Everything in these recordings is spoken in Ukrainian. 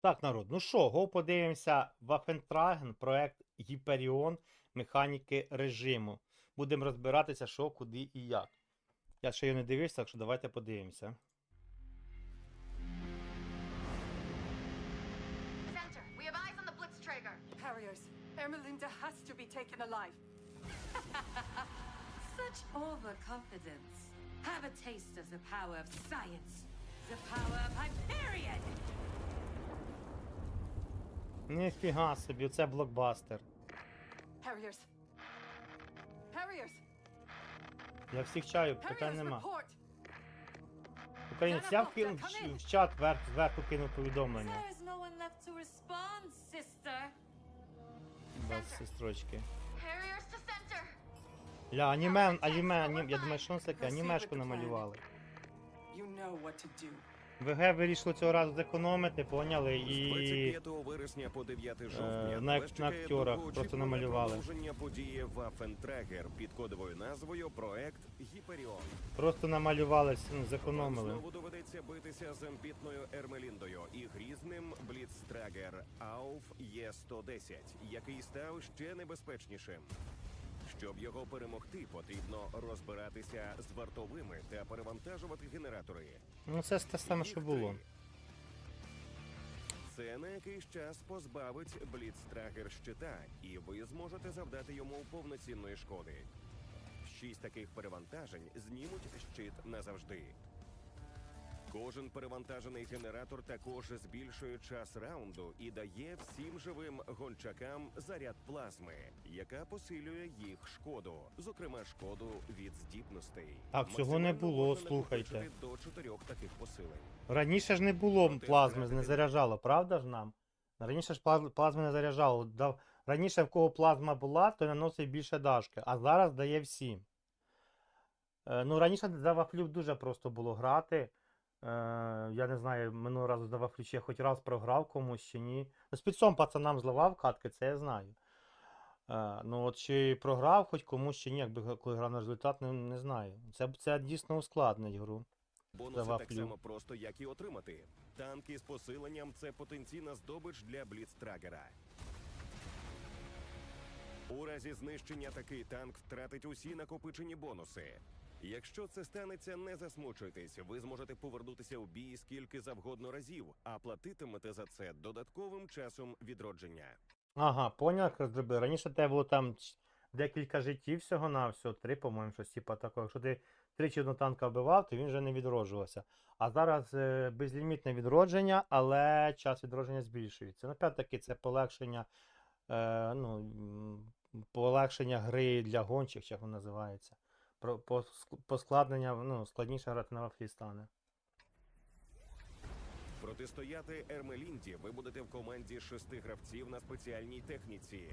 Так, народ, ну що, го подивимося Waffentragen, проект Hyperion механіки режиму. Будемо розбиратися, що, куди і як. Я ще його не дивився, так що давайте подивимося. Ermelinda has to be taken alive. Such overconfidence. Have a taste of the power of science. The power of Hyperion! Ніфіга собі, це блокбастер. Harriers. Harriers. Я всіх чаю, питань нема. Українець, я вкинув в, в чат вверх, зверху кинув повідомлення. Без сестрочки. Ля, аніме, аніме, аніме, я думаю, що це таке, анімешку намалювали. You know what to do. ВГ вирішило цього разу зекономити, поняли, і 25 вересня по 9 жовтня на- на чекає актерах просто намалювали. події Waffentrager під кодовою назвою Проект Гіперіон. просто намалювали, ну, зекономили. знову доведеться битися з амбітною Ермеліндою і грізним Бліцтрагер Ауф Є-110, який став ще небезпечнішим. Щоб його перемогти, потрібно розбиратися з вартовими та перевантажувати генератори. Ну це те саме, що було. Це на якийсь час позбавить Бліцтрагер щита, і ви зможете завдати йому повноцінної шкоди. Шість таких перевантажень знімуть щит назавжди. Кожен перевантажений генератор також збільшує час раунду і дає всім живим гончакам заряд плазми, яка посилює їх шкоду, зокрема шкоду від здібностей. Так, цього не було, слухайте. до чотирьох таких посилень. Раніше ж не було плазми, не заряджало, правда ж нам? Раніше ж плазми не заряджало. Раніше в кого плазма була, то наносив більше дашки, а зараз дає всім. Е, ну, раніше за вафлю дуже просто було грати. Е, я не знаю, минулого разу за вафлю чи я хоч раз програв комусь чи ні. Ну, спецом пацанам зливав катки, це я знаю. Е, ну, от чи програв хоч комусь чи ні, якби коли грав на результат, не, не знаю. Це, це дійсно ускладнить гру. Бонуси так Завафлю. само просто, як і отримати. Танки з посиленням це потенційна здобич для Бліцтрагера. У разі знищення такий танк втратить усі накопичені бонуси. Якщо це станеться, не засмучуйтесь. Ви зможете повернутися у бій скільки завгодно разів, а платитимете за це додатковим часом відродження. Ага, поняв, розробив. Раніше тебе було там декілька життів всього на всього, три, по-моєму, щось типа такого. Якщо ти тричі одного танка вбивав, то він вже не відроджувався. А зараз е, безлімітне відродження, але час відродження збільшується. Ну, опять-таки, це полегшення, е, ну, полегшення гри для гончих, як воно називається. Про, по, поскладнення, ну, складніше грати на вафлі стане. Протистояти Ермелінді ви будете в команді шести гравців на спеціальній техніці.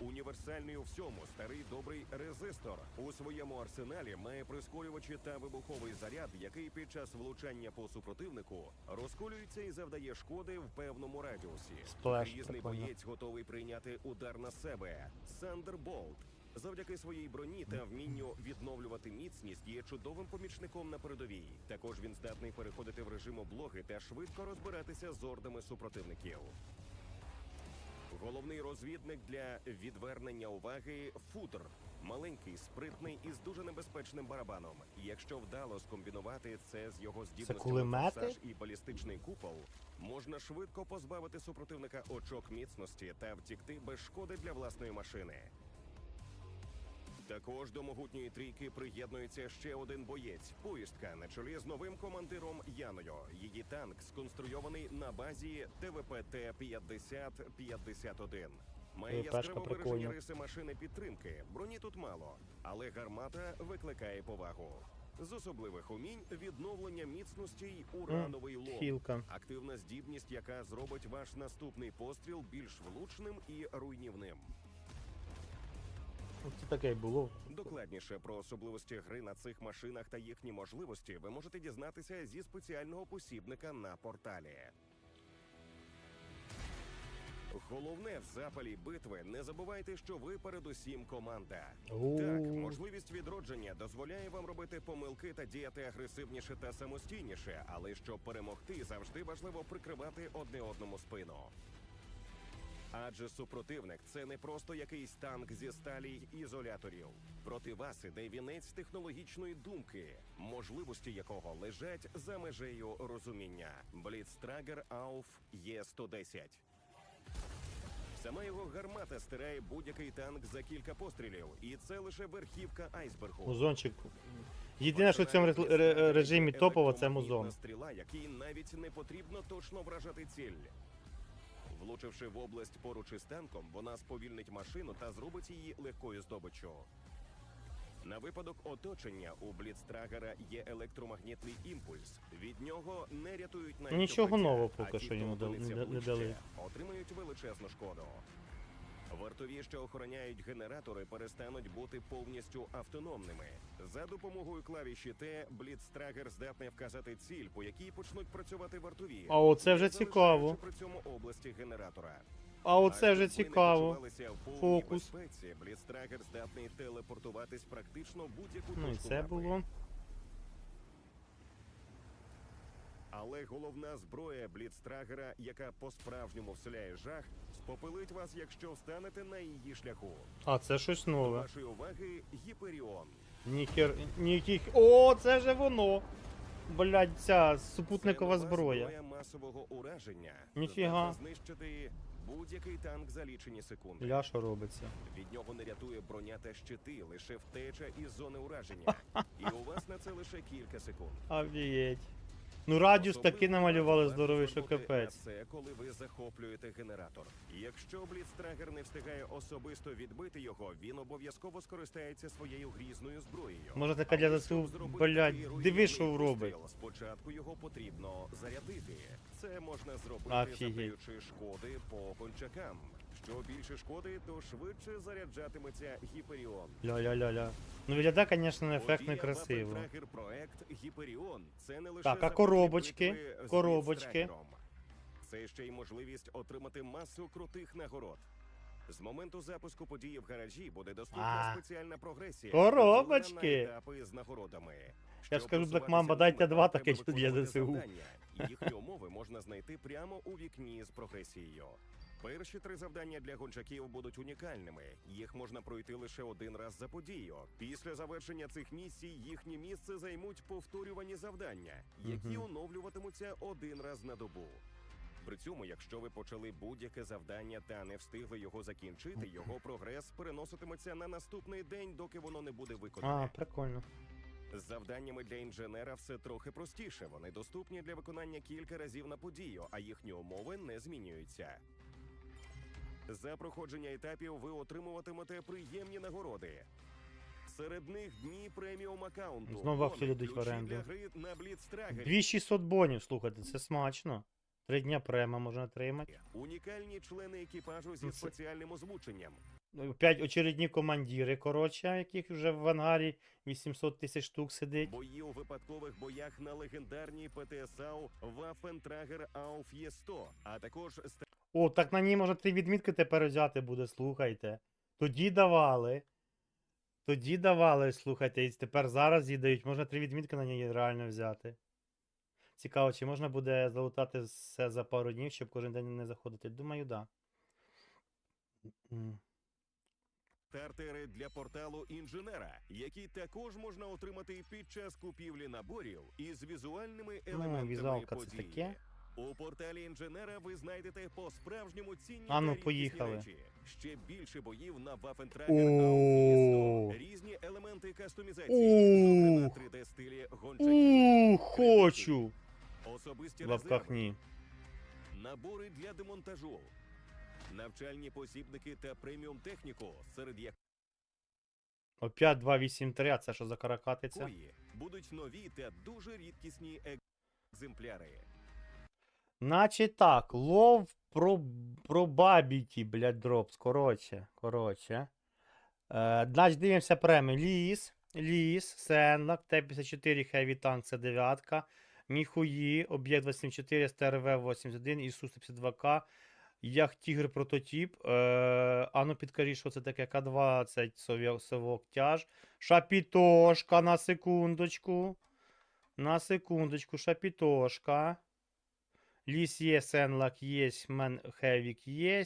Універсальний у всьому старий добрий резистор у своєму арсеналі має прискорювачі та вибуховий заряд, який під час влучання по супротивнику розколюється і завдає шкоди в певному радіусі. Різний боєць готовий прийняти удар на себе. Сандерболт. Завдяки своїй броні та вмінню відновлювати міцність є чудовим помічником на передовій. Також він здатний переходити в режим облоги та швидко розбиратися з ордами супротивників. Головний розвідник для відвернення уваги футер. Маленький, спритний і з дуже небезпечним барабаном. Якщо вдало скомбінувати це з його здібностями і балістичний купол, можна швидко позбавити супротивника очок міцності та втікти без шкоди для власної машини. Також до могутньої трійки приєднується ще один боєць поїздка на чолі з новим командиром Яною. Її танк сконструйований на базі ТВПТ 5051 Має яскраво виражені риси машини підтримки. Броні тут мало, але гармата викликає повагу. З особливих умінь відновлення міцності й урановий лом. Хілка. Активна здібність, яка зробить ваш наступний постріл більш влучним і руйнівним. Це таке й було. Докладніше про особливості гри на цих машинах та їхні можливості ви можете дізнатися зі спеціального посібника на порталі. Головне в запалі битви не забувайте, що ви передусім команда. Так, можливість відродження дозволяє вам робити помилки та діяти агресивніше та самостійніше, але щоб перемогти, завжди важливо прикривати одне одному спину. Адже супротивник це не просто якийсь танк зі сталі й ізоляторів. Проти вас іде вінець технологічної думки, можливості якого лежать за межею розуміння. Бліцтрагер Ауф Є110. Сама його гармата стирає будь-який танк за кілька пострілів, і це лише верхівка айсбергу. Музончик. Єдине, що в цьому ре- ре- режимі топово, це музон. стріла, якій навіть не потрібно точно вражати ціль. Влучивши в область поруч із танком, вона сповільнить машину та зробить її легкою здобиччю. На випадок оточення у Бліцтрагера є електромагнітний імпульс. Від нього не рятують навіть Нічого нового поки що йому не- не дали. Отримають величезну шкоду. Вартові, що охороняють генератори, перестануть бути повністю автономними. За допомогою клавіші Т Бліцтрагер здатний вказати ціль, по якій почнуть працювати вартові. А оце вже цікаво. при цьому області генератора. А оце вже цікаво. Фокус. Бліцтрагер здатний телепортуватись практично будь-яку Ну і це було. Але головна зброя Бліцтрагера, яка по-справжньому вселяє жах, спопилить вас, якщо встанете на її шляху. А, це щось нове. вашої уваги Гіперіон. Нікер. Ніких. О, це же воно! Блядь, ця супутникова Це зброя. зброя масового ураження. Ніфіга. Знищити будь-який танк за лічені секунди. Ля, що робиться? Від нього не рятує броня та щити, лише втеча із зони ураження. І у вас на це лише кілька секунд. Офігеть. Ну радіус такий намалювали здоровий, що капець. Це коли ви захоплюєте генератор. Якщо Бліцтрагер не встигає особисто відбити його, він обов'язково скористається своєю грізною зброєю. Може така для ЗСУ, блядь, диви, що робить. Спочатку його потрібно зарядити. Це можна зробити, завдаючи шкоди по гончакам. Що більше шкоди, то швидше заряджатиметься Гіперіон. Ля-ля-ля-ля. Ну виглядає, звісно, ефектно красиво. Проект Гіперіон. Це не лише Так, а коробочки? Коробочки? Це ще й можливість отримати масу крутих нагород. З моменту запуску події в гаражі буде доступна А. спеціальна прогресія. Коробочки! етапи з нагородами. Я ж кажу, Black Mamba, дайте два таких для ЗСУ. Їхні умови можна знайти прямо у вікні з прогресією. Перші три завдання для гончаків будуть унікальними. Їх можна пройти лише один раз за подію. Після завершення цих місій їхнє місце займуть повторювані завдання, які Мгм. оновлюватимуться один раз на добу. При цьому, якщо ви почали будь-яке завдання та не встигли його закінчити, його прогрес переноситиметься на наступний день, доки воно не буде виконане. А, прикольно. З завданнями для інженера все трохи простіше. Вони доступні для виконання кілька разів на подію, а їхні умови не змінюються. За проходження етапів ви отримуватимете приємні нагороди. Серед них дні преміум аккаунту. Знову акції йдуть в оренду. на Бліцтрагері. 2600 бонів, слухайте, це смачно. Три дня према можна отримати. Унікальні члени екіпажу зі Ну, це- спеціальним озвученням. П'ять очередні командіри, коротше, яких вже в ангарі 800 тисяч штук сидить. Бої у випадкових боях на легендарній ПТСАУ Waffentrager Auf Є100, а також О, так на ній можна три відмітки тепер взяти буде, слухайте. Тоді давали. Тоді давали, слухайте, і тепер зараз їй дають. Можна три відмітки на ній реально взяти. Цікаво, чи можна буде залутати все за пару днів, щоб кожен день не заходити? Думаю. Да. стартери для порталу інженера, які також можна отримати під час купівлі наборів із візуальними елементами Ну, візуалка це таке. У порталі інженера ви знайдете по-справжньому цінні А ну, поїхали. речі. Ще більше боїв на. Auto різні елементи кастомізації, зокрема Ух. 3D стилі гончаків, хочу! особисті лапках ні. набори для демонтажу, навчальні посібники та преміум техніку, серед яких Опять 283, а це що за каракатиця? будуть нові та дуже рідкісні екземпляри. Значить так, лов бабіті, блядь, дропс. Коротше, коротше. Е, значить, дивимося преми. Ліс, Ліс, Сенлак, Т-54, Heavy Tank, це дев'ятка. Міхуї, Об'єкт 274, СТРВ 81, Ісус 52К, Як тігр прототип. Е, а ну підкажіть, що це таке К20 сов'я- совок тяж. Шапітошка на секундочку. На секундочку, шапітошка. Ліс є, Сенлак є, Мен Хевік є.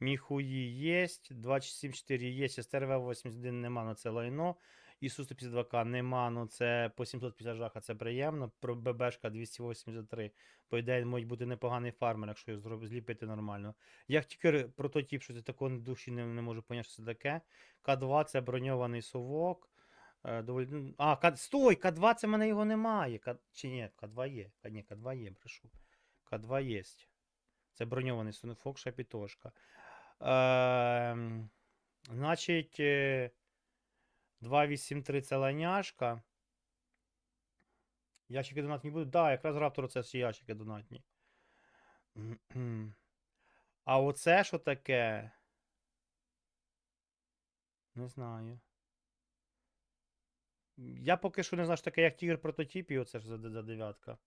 Міхуї є. 274 є, СТРВ 81 нема, ну це лайно. Ісу 152К нема, ну це по 750 жаха, це приємно. Про ББшка 283. По ідеї, можуть бути непоганий фармер, якщо його зліпити нормально. Як тільки прототип, що це такого душі не, не можу поняти, що це таке. К2 це броньований совок. Е, доволі... ну, А, К... стой! К2 це в мене його немає. К... Чи ні, К2 є. К... Ні, К2 є, брешу. К2 є. Це броньований совок, шапітошка. Е... Значить, е, 283 це ланяшка. Ящики донатні будуть? Да, якраз раптор це всі ящики донатні. А оце що таке? Не знаю. Я поки що не знаю, що таке як тігр прототип, і оце ж за дев'ятка.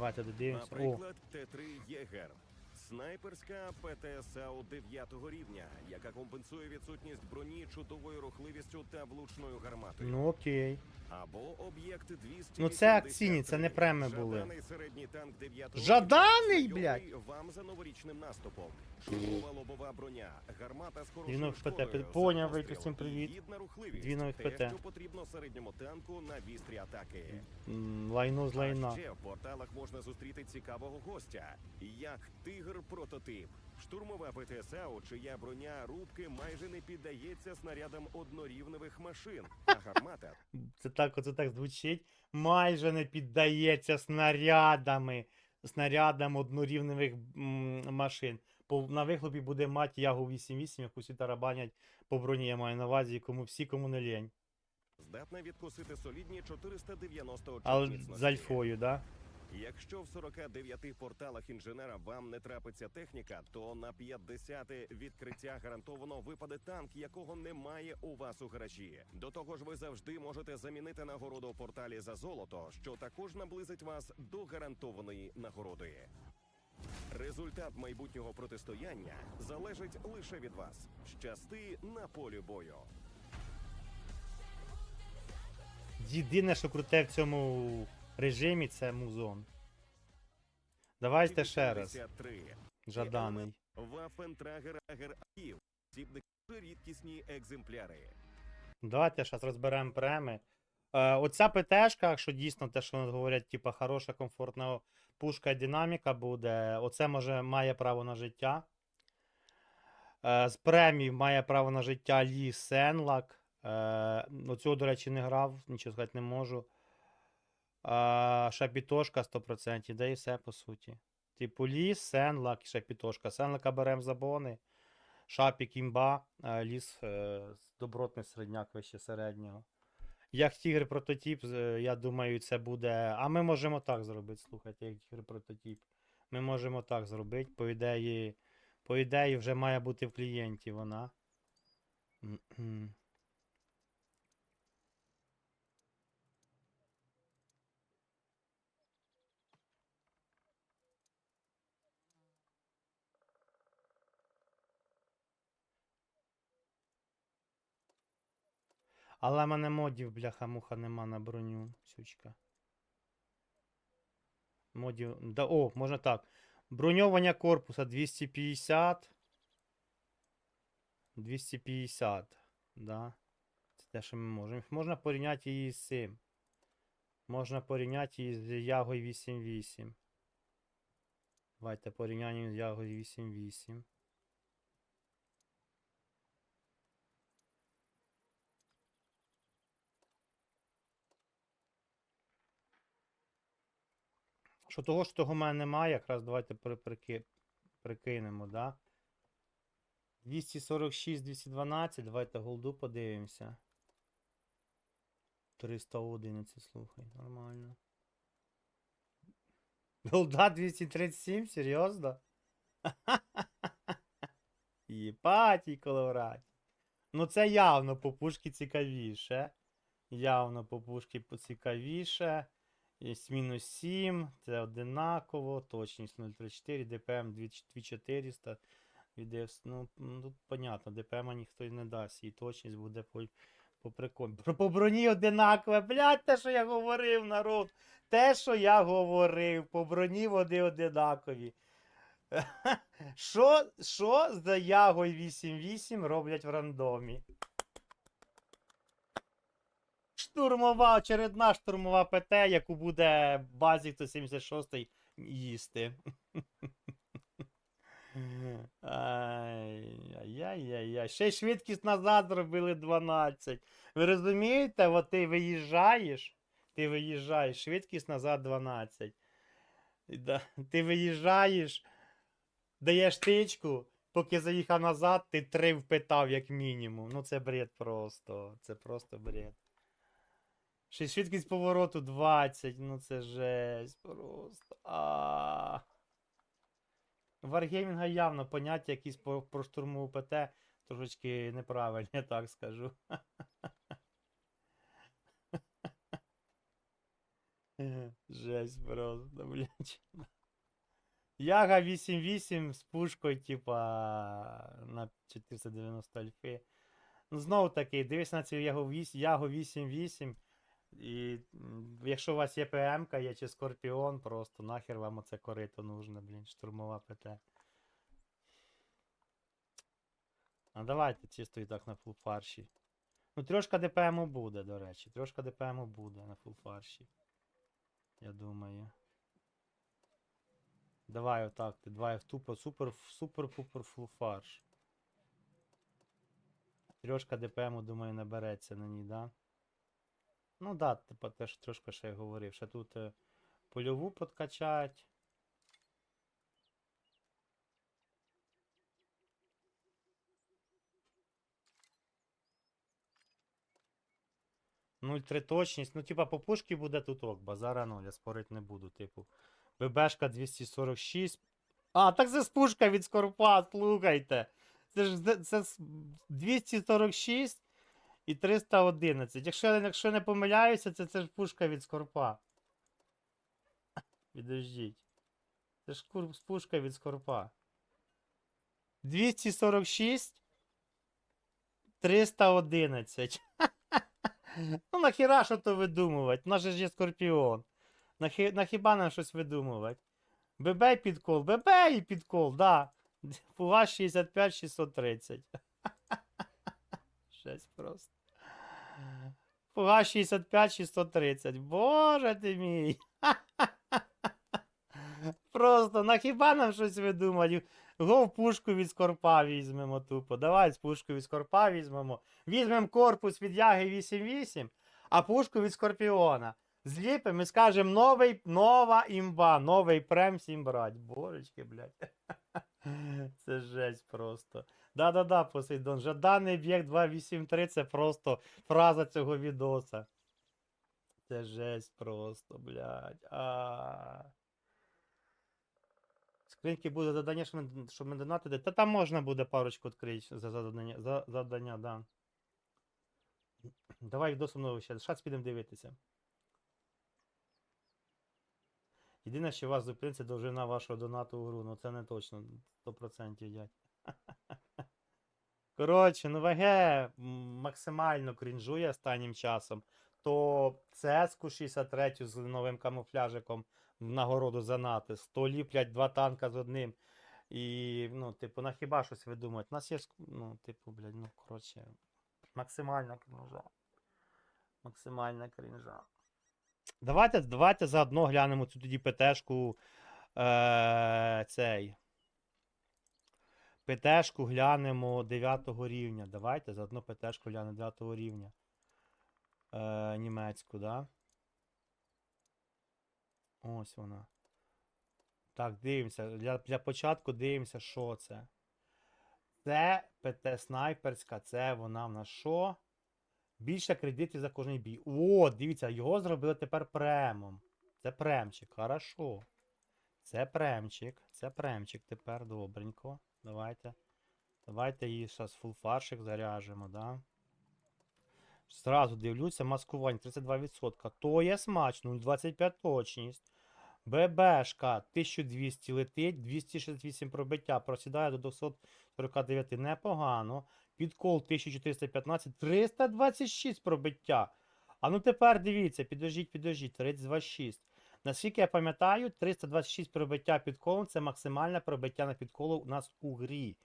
Давайте додивимося. Наприклад, Т3 Єгер. Снайперська ПТСАУ 9 рівня, яка компенсує відсутність броні чудовою рухливістю та влучною гарматою. ну окей. Або об'єкт 200. Ну, це акційні, це не преми були. Жаданий середній танк 9 Жаданий, блядь! Вам за новорічним наступом. Чудова лобова броня, гармата з хорошою нових ПТ. шкодою, Поняв, за всім привіт. гідна рухливість. Дві нових Те, ПТ. що потрібно середньому танку на вістрі атаки. М, Лайно з А ще в порталах можна зустріти цікавого гостя, як тигр прототип. Штурмова ПТСАУ, чия броня рубки майже не піддається снарядам однорівневих машин. А гармата Це так, оце так звучить. Майже не піддається снарядами. Снарядам однорівневих м, машин. По, на вихлопі буде мати Ягу 8.8, яку всі тарабанять по броні, я маю на увазі, кому всі, кому не лень. здатна відкусити солідні 490 очок Але міцності. з альфою, да? Якщо в 49 порталах інженера вам не трапиться техніка, то на 50 відкриття гарантовано випаде танк, якого немає у вас у гаражі. До того ж, ви завжди можете замінити нагороду у порталі за золото, що також наблизить вас до гарантованої нагороди. Результат майбутнього протистояння залежить лише від вас. Щасти на полі бою. Єдине, що круте в цьому режимі, це музон. Давайте ще раз. Жаданий. Вафентрагер Агер Аків. Сібники рідкісні екземпляри. Давайте зараз розберемо преми. Е, оця ПТшка, якщо дійсно те, що говорять, типа хороша, комфортна пушка динаміка буде, оце може має право на життя. Е, з премій має право на життя Лі Сенлак. Е, ну, цього, до речі, не грав, нічого сказати не можу. Е, шапітошка 100%, да і все по суті. Типу Ліс, Сенлак і шапітошка. Сенлака беремо за бони. Шапік імба, е, ліс е, добротний середняк вище середнього. Як тігр прототип, я думаю, це буде. А ми можемо так зробити. Слухайте, як тігр прототип. Ми можемо так зробити. По ідеї, по ідеї вже має бути в клієнті вона. Але в мене модів, бляха-муха, нема на броню, сючка. Модів. Да, о, можна так. Броньовання корпуса 250. 250. Да. Це те, що ми можемо. Можна порівняти її з цим. Можна порівняти її з Ягою 8.8. Давайте порівняємо з Ягою 8.8. Що того, що того в мене немає, якраз давайте при, прики, прикинемо, да? 246, 212, давайте голду подивимося. 311, слухай, нормально. Голда 237, серйозно? Єпатій коловраті. Ну це явно по пушки цікавіше. Явно по пушки поцікавіше. Мінус 7, це одинаково, точність 0,34, ДПМ 2400. Від ну, тут понятно, ДПМ ніхто не дасть, і точність буде по, по приколі. По броні одинакове, блядь, те, що я говорив, народ. Те, що я говорив, по броні вони одинакові. Що, що за Ягой 8.8 роблять в рандомі? Штурмова, очередна штурмова ПТ, яку буде базік 176 їсти. Ай-яй-яй-яй. Ще й швидкість назад зробили 12. Ви розумієте, от ти виїжджаєш, ти виїжджаєш, швидкість назад 12. Да, ти виїжджаєш, даєш тичку, поки заїхав назад, ти три впитав, як мінімум. Ну це бред просто. Це просто бред. Ще й швидкість повороту 20, ну це жесть просто. Варгеймінга явно поняття якісь про штурмову ПТ трошечки неправильні, я так скажу. Жесть просто, блядь. Яга 8.8 з пушкою, типа, на 490 альфи. Ну, знову таки, дивись на цю Ягу 8, Ягу 8.8. І якщо у вас є ПМ є чи Скорпіон, просто нахер вам оце корито нужно, блін, штурмова ПТ. А давайте чисто і так на фул фарші. Ну, трошка ДПМу буде, до речі. Трошка ДПМу буде на фул фарші. Я думаю. Давай отак, ти давай в тупо супер супер пупер фул фарш. Трьошка ДПМу, думаю, набереться на ній, да? Ну да, типа теж трошки ще я говорив. Ще тут е, польову подкачать. Ну, три точність. Ну, типа, по пушки буде тут ок, базара 0, я спорить не буду, типу. ББшка 246. А, так це з пушка від Скорпа, слухайте. Це ж це з 246 і 311. Якщо, якщо не помиляюся, це, це ж пушка від Скорпа. Підождіть. Це ж пушка від Скорпа. 246 311. Ну нахіра що то видумувати? У нас же ж є Скорпіон. Нахи, нахіба нам щось видумувати? ББ підкол, ББ і підкол, да. Фуга 65 630. Жесть просто. Фуга 65 630. Боже ти мій. Просто нахіба нам щось видумати? Го в пушку від скорпа візьмемо тупо. Давай пушку від скорпа візьмемо. Візьмемо корпус від Яги 88, а пушку від Скорпіона. Зліпимо і скажемо новий, нова імба, новий прем всім брать. Божечки, блядь. Це жесть просто. Да-да-да, Посейдон. Жаданий об'єкт 283 це просто фраза цього відоса. Це жесть просто, блядь. А. Скриньки буде задання, що ми, що ми донатити. Та там можна буде парочку відкрити за задання, за завдання, да. Давай відосу новий ще. Шац підемо дивитися. Єдине, що вас зупинить, довжина вашого донату у гру. Ну це не точно. 100% дядь. Коротше, ну ВГ максимально крінжує останнім часом. То цеску 63 з новим камуфляжиком в нагороду за НАТО. 100 ліплять два танка з одним. І, ну, типу, на хіба щось видумати? У нас є, ну, типу, блядь, ну, коротше, максимальна крінжа. Максимальна крінжа. Давайте, давайте заодно глянемо цю тоді ПТшку. Е, цей. ПТшку глянемо 9 рівня. Давайте заодно ПТшку глянемо 9 рівня. Е, німецьку, да? Ось вона. Так, дивимося. Для, для початку дивимося, що це. Це ПТ снайперська, це вона в нас що? Більше кредитів за кожний бій. О, дивіться, його зробили тепер премом. Це премчик, хорошо. Це премчик, це премчик тепер добренько. Давайте. Давайте її зараз фулфаршик заряжемо, да? Зразу дивлюся, маскування 32%. То є смачно, 0,25 точність. ББшка 1200 летить, 268 пробиття, просідає до 249 непогано. Підкол 1415, 326 пробиття. А ну тепер дивіться, підождіть, підождіть, 326. Наскільки я пам'ятаю, 326 пробиття підколом це максимальне пробиття на підколу у нас у грі.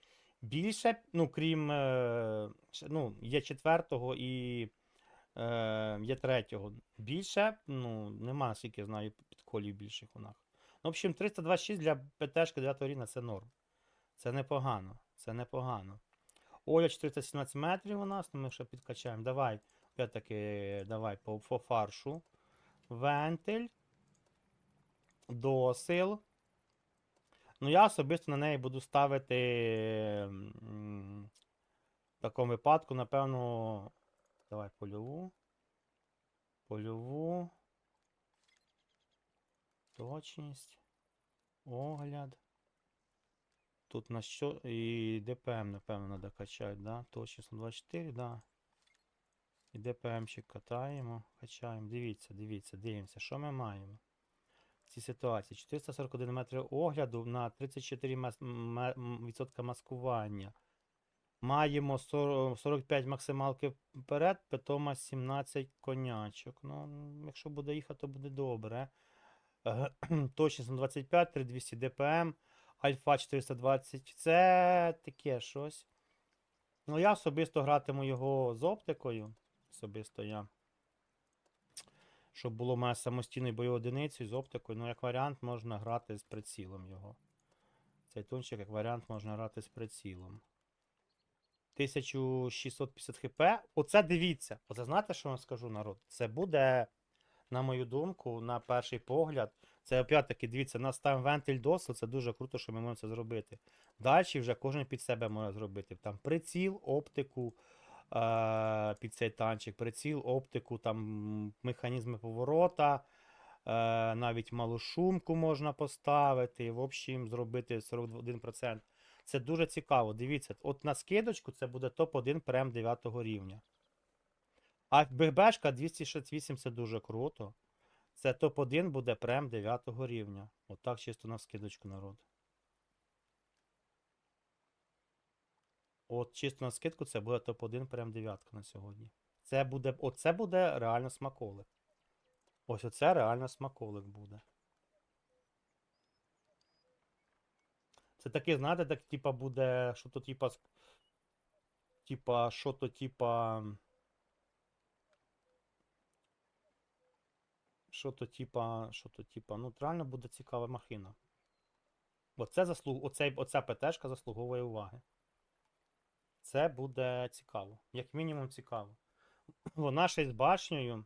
Більше, ну, крім е, ну, є четвертого і е, є третього. Більше, ну, нема, наскільки я знаю, підколів більших у нас. Ну, в общем, 326 для ПТшки 9 рівня це норм. Це непогано. Це непогано. Оля 417 метрів у нас, ну ми ще підкачаємо. Давай, опять-таки, давай по, по фаршу. Вентиль. Досил. Ну, я особисто на неї буду ставити. В такому випадку, напевно. Давай польову. Польову. Точність. Огляд. Тут на що. І ДПМ, напевно, треба качати, да? Точність на 24, да. І ДПМчик катаємо, качаємо. Дивіться, дивіться, дивимося, що ми маємо цій ситуації. 441 метр огляду на 34 мас- ме- м, відсотка маскування. Маємо 40 45 максималки вперед, питома 17 конячок. Ну, якщо буде їхати, то буде добре. Точність на 25, 3200 DPM, Альфа 420. Це таке щось. Ну, я особисто гратиму його з оптикою. Особисто я. Щоб було мене самостійною бойовою одиницею з оптикою. Ну, як варіант, можна грати з прицілом його. Цей тончик, як варіант, можна грати з прицілом. 1650 хп. Оце дивіться. Оце знаєте, що вам скажу, народ? Це буде, на мою думку, на перший погляд. Це опять-таки, дивіться, нас там вентиль досу, це дуже круто, що ми можемо це зробити. Далі вже кожен під себе може зробити. Там приціл, оптику під цей танчик, приціл, оптику, там механізми поворота, е- навіть малу шумку можна поставити. В общем, зробити 41%. Це дуже цікаво. Дивіться, от на скидочку це буде топ-1 прем 9 рівня. А ББшка 268 це дуже круто. Це топ-1 буде прем 9 рівня. Отак чисто на скидочку народ. От чисто на скидку це буде топ-1 прем 9 на сьогодні. Це буде, оце буде реально смаколик. Ось оце реально смаколик буде. Це таке, знаєте, так, типа буде, що то типа. Типа, що то типа. Що то типа, що то типа, ну реально буде цікава махина. Оце заслуг, оцей, оця ПТшка заслуговує уваги. Це буде цікаво. Як мінімум цікаво. Вона ще з башнею.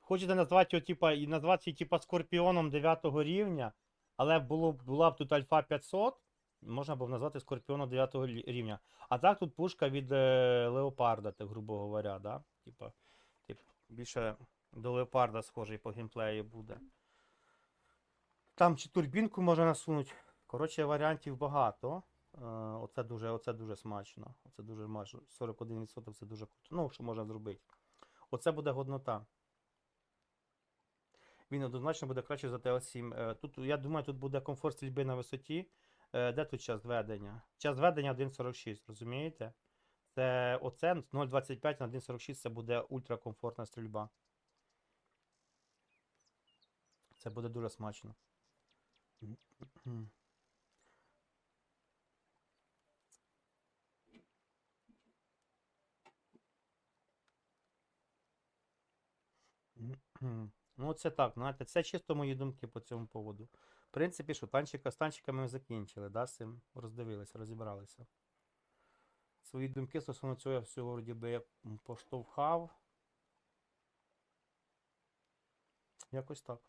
Хочете назвати його, типа, і назвати її, типа, скорпіоном 9 рівня, але було, була б тут альфа 500, можна було б назвати скорпіоном 9 рівня. А так тут пушка від е, леопарда, так грубо говоря, да? Типа, тип, більше до леопарда схожий по геймплеї буде. Там чи турбінку можна насунути. Коротше, варіантів багато. Оце дуже, оце дуже смачно. Оце дуже майже 41% це дуже круто. Ну, що можна зробити. Оце буде годнота. Він однозначно буде краще за ТЛ7. Е, Тут, я думаю, тут буде комфорт стрільби на висоті. Е, Де тут час ведення? Час ведення 1.46, розумієте? Це оце 0.25 на 1.46 це буде ультракомфортна стрільба. Це буде дуже смачно. Ну, це так, знаєте, це чисто мої думки по цьому поводу. В принципі, що танчика з танчиками ми закінчили, да, з цим роздивилися, розібралися. Свої думки стосовно цього я всього вроді би я поштовхав. Якось так.